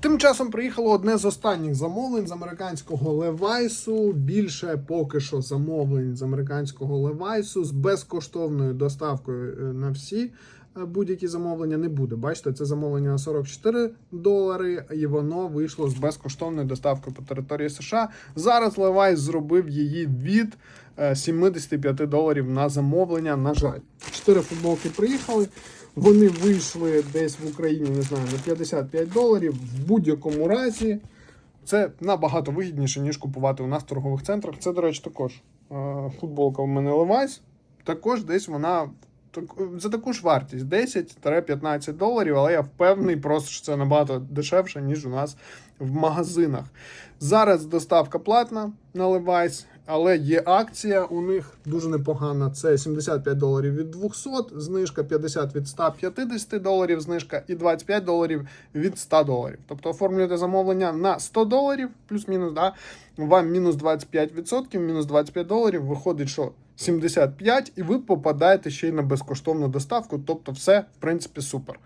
Тим часом приїхало одне з останніх замовлень з американського Левайсу. Більше поки що замовлень з американського Левайсу з безкоштовною доставкою е, на всі будь-які замовлення не буде. Бачите, це замовлення на 44 долари, і воно вийшло з безкоштовною доставкою по території США. Зараз Левайс зробив її від е, 75 доларів на замовлення. На жаль, чотири футболки приїхали. Вони вийшли десь в Україні, не знаю, на 55 доларів. В будь-якому разі це набагато вигідніше, ніж купувати у нас в торгових центрах. Це, до речі, також е, футболка в мене Levi's. Також десь вона за таку ж вартість 10-15 доларів, але я впевнений просто, що це набагато дешевше, ніж у нас в магазинах. Зараз доставка платна на Levi's, але є акція у них дуже непогана. Це 75 доларів від 200, знижка 50 від 150 доларів, знижка і 25 доларів від 100 доларів. Тобто оформлюєте замовлення на 100 доларів, плюс-мінус, да, вам мінус 25%, мінус 25 доларів, виходить, що 75, і ви попадаєте ще й на безкоштовну доставку. Тобто, все, в принципі, супер.